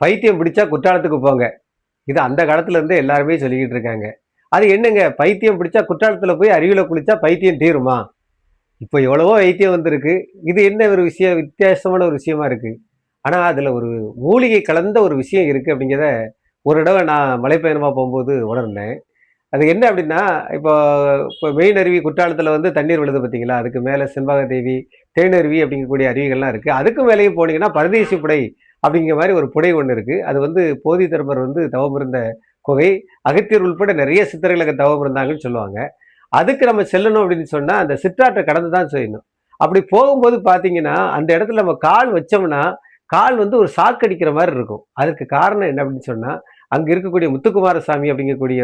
பைத்தியம் பிடிச்சா குற்றாலத்துக்கு போங்க. இது அந்த காலத்துலேருந்து எல்லாருமே சொல்லிக்கிட்டு இருக்காங்க. அது என்னங்க? பைத்தியம் பிடிச்சா குற்றாலத்தில் போய் அருவியில் குளித்தா பைத்தியம் தீருமா? இப்போ எவ்வளவோ வைத்தியம் வந்திருக்கு. இது என்ன ஒரு விஷயம் வித்தியாசமான ஒரு விஷயமா இருக்குது ஆனால் அதில் ஒரு மூலிகை கலந்த ஒரு விஷயம் இருக்குது அப்படிங்கிறத ஒரு தடவை நான் மலைப்பயணமாக போகும்போது உணர்ந்தேன். அது என்ன அப்படின்னா இப்போ இப்போ மெயின் அருவி குற்றாலத்தில் வந்து தண்ணீர் விழுது பார்த்தீங்களா? அதுக்கு மேலே செண்பக தேவி தேனருவி அப்படிங்கக்கூடிய அருவிகள்லாம் இருக்குது அதுக்கு மேலேயும் போனீங்கன்னா பரதேசி புடை அப்படிங்கிற மாதிரி ஒரு புடை ஒன்று இருக்குது அது வந்து போதி தர்மர் வந்து தவம் இருந்த குகை. அகத்தியர் உள்பட நிறைய சித்தர்களுக்கு தவம் இருந்தாங்கன்னு சொல்லுவாங்க. அதுக்கு நம்ம செல்லணும் அப்படின்னு சொன்னால் அந்த சிற்றாற்றை கடந்து தான் செய்யணும். அப்படி போகும்போது பார்த்தீங்கன்னா அந்த இடத்துல நம்ம கால் வச்சோம்னா கால் வந்து ஒரு சாக்கடிக்கிற மாதிரி இருக்கும். அதுக்கு காரணம் என்ன அப்படின்னு சொன்னால் அங்கே இருக்கக்கூடிய முத்துக்குமாரசாமி அப்படிங்கக்கூடிய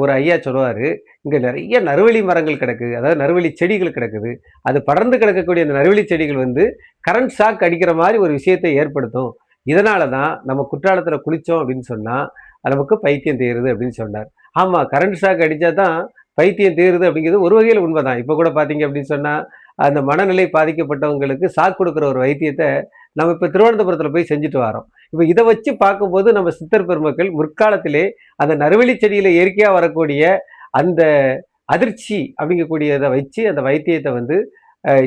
ஒரு ஐயா சொல்லுவார் இங்கே நிறைய நறுவலி மரங்கள் கிடக்குது அதாவது நறுவலி செடிகள் கிடக்குது. அது படர்ந்து கிடக்கக்கூடிய அந்த நறுவலி செடிகள் வந்து கரண்ட் ஷாக் அடிக்கிற மாதிரி ஒரு விஷயத்தை ஏற்படுத்தும். இதனால தான் நம்ம குற்றாலத்தில் குளித்தோம் அப்படின்னு சொன்னால் நமக்கு பைத்தியம் தீருது அப்படின்னு சொன்னார். ஆமாம் கரண்ட் ஷாக் அடித்தா தான் பைத்தியம் தீருது அப்படிங்கிறது ஒரு வகையில் உண்மைதான். இப்போ கூட பார்த்தீங்க அப்படின்னு சொன்னால் அந்த மனநிலை பாதிக்கப்பட்டவங்களுக்கு சாக் கொடுக்குற ஒரு வைத்தியத்தை நம்ம இப்போ திருவனந்தபுரத்தில் போய் செஞ்சுட்டு வரோம். இப்போ இதை வச்சு பார்க்கும்போது நம்ம சித்தர் பெருமக்கள் முற்காலத்திலே அந்த நறுவலி செடியில் இயற்கையாக வரக்கூடிய அந்த அதிர்ச்சி அப்படிங்கக்கூடியதை வச்சு அந்த வைத்தியத்தை வந்து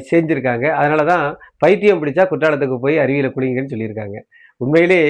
செஞ்சுருக்காங்க. அதனால தான் பைத்தியம் பிடிச்சா குற்றாலத்துக்கு போய் அருவியில் குளிங்கன்னு சொல்லியிருக்காங்க. உண்மையிலே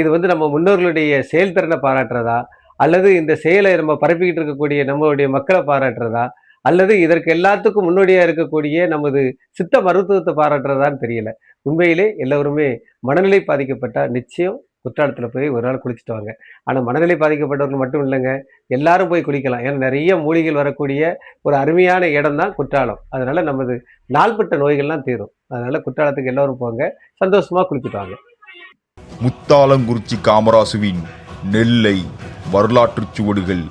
இது வந்து நம்ம முன்னோர்களுடைய செயல்திறனை பாராட்டுறதா? அல்லது இந்த செயலை நம்ம பரப்பிக்கிட்டு இருக்கக்கூடிய நம்மளுடைய மக்களை பாராட்டுறதா? அல்லது இதற்கு எல்லாத்துக்கும் முன்னோடியா இருக்கக்கூடிய நமது சித்த மருத்துவத்தை பாராட்டுறதான்னு தெரியல. உண்மையிலே எல்லோருமே மனநிலை பாதிக்கப்பட்டால் நிச்சயம் குற்றாலத்தில் போய் ஒரு நாள் குளிச்சுட்டு வாங்க. ஆனால் மனநிலை பாதிக்கப்பட்டவர்கள் மட்டும் இல்லைங்க. எல்லாரும் போய் குளிக்கலாம். ஏன்னா நிறைய மூலிகைகள் வரக்கூடிய ஒரு அருமையான இடம் தான் குற்றாலம். அதனால் நமது நாள்பட்ட நோய்கள்லாம் தீரும். அதனால் குற்றாலத்துக்கு எல்லோரும் போங்க. சந்தோஷமாக குளிச்சுட்டு வாங்க. முத்தாலங்குறிச்சி காமராசுவின் நெல்லை வரலாற்றுச் சுவடுகள்.